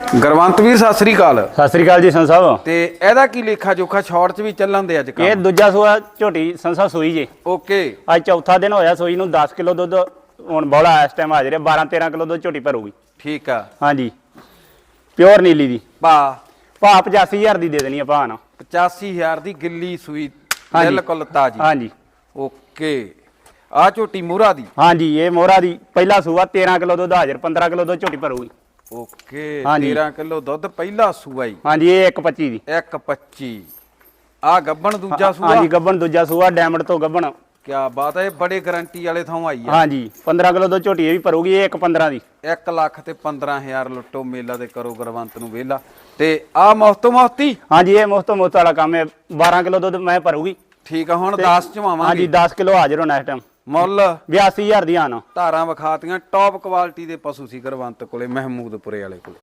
ਗਰਵੰਤ ਵੀਰ ਸਤਿ ਸ੍ਰੀ ਅਕਾਲ। ਸਤਿ ਸ੍ਰੀ ਅਕਾਲ ਜੀ ਸੰਤ ਸਾਹਿਬ। ਤੇ ਇਹਦਾ ਕੀ ਲੇਖਾ ਜੋਖਾ ਸ਼ਾਰਟ ਚ ਵੀ ਚੱਲਣ ਦੇ ਅੱਜ ਇਹ ਕੱਲ ਦੂਜਾ ਸੂਆ ਝੋਟੀ ਸੰਸਾ ਸੂਈ ਜੇ। ਓਕੇ। ਅੱਜ ਚੌਥਾ ਦਿਨ ਹੋਇਆ ਸੂਈ ਨੂੰ 10 ਕਿਲੋ ਦੁੱਧ ਹੁਣ ਬੋਲਾ ਇਸ ਟਾਈਮ ਹਾਜ਼ਰ ਹੈ 12 13 ਕਿਲੋ ਦੁੱਧ ਝੋਟੀ ਭਰੂਗੀ। ਠੀਕ ਆ। ਹਾਂਜੀ। ਪਿਓਰ ਨੀਲੀ ਦੀ। ਭਾ ਭਾ 85000 ਦੀ ਦੇ ਦੇਣੀ ਆ ਭਾ ਨਾ। 85000 ਦੀ ਗਿੱਲੀ ਸੂਈ ਹਾਂਜੀ। ਬਿਲਕੁਲ ਤਾਜੀ। ਹਾਂਜੀ। ਓਕੇ। ਆ ਝੋਟੀ ਮੂਰਾ ਦੀ। ਹਾਂਜੀ ਇਹ ਮੋਹਰਾ ਦੀ। ਪਹਿਲਾ ਸੂਆ 13 ਕਿਲੋ ਦੁੱਧ ਹਾਜ਼ਰ 15 ਕਿਲੋ ਦੁੱਧ ਝੋਟੀ ਭਰੂਗੀ। ਓਕੇ ਹਾਂਜੀ। 13 ਕਿਲੋ ਦੁੱਧ ਪਹਿਲਾ ਸੂਆ ਹੀ ਹਾਂਜੀ ਇਹ 125 ਦੀ। 125 ਆ ਗੱਬਣ ਦੂਜਾ ਸੂਆ? ਹਾਂਜੀ ਗੱਬਣ ਦੂਜਾ ਸੂਆ ਡਾਇਮੰਡ ਤੋਂ ਗੱਬਣ। ਕੀ ਬਾਤ ਹੈ ਇਹ ਬੜੇ ਗਾਰੰਟੀ ਵਾਲੇ ਥਾਂ ਆਈ ਆ। ਹਾਂਜੀ 15 ਕਿਲੋ ਦੁੱਧ ਝੋਟੀ ਇਹ ਵੀ ਭਰੂਗੀ ਇਹ 115 ਦੀ। 1 ਲੱਖ ਤੇ 15000 ਲੁੱਟੋ ਮੇਲਾ ਦੇ ਕਰੋ ਗਰਵੰਤ ਨੂੰ ਵੇਲਾ। ਤੇ ਆ ਮੁਫਤੋ ਮੁਫਤੀ ਹਾਂਜੀ ਇਹ ਮੁਫਤ ਮੁਫਤ ਵਾਲਾ ਕੰਮ ਹੈ 12 ਕਿਲੋ ਦੁੱਧ ਮੈਂ ਭਰੂਗੀ। ਠੀਕ ਆ ਹੁਣ 10 ਚਵਾਵਾਂਗੇ। ਹਾਂਜੀ 10 ਕਿਲੋ ਹਾਜ਼ਰ ਹੋਣਾ ਇਸ ਟਾਈਮ ਮੁੱਲ। 82000 ਦੀ ਆਣਾ ਧਾਰਾਂ ਵਿਖਾਤੀਆਂ ਟੌਪ ਕੁਆਲਿਟੀ ਦੇ ਪਸ਼ੂ ਸੀ ਗਰਵੰਤ ਕੋਲੇ ਮਹਿਮੂਦਪੁਰੇ ਵਾਲੇ ਕੋਲੇ।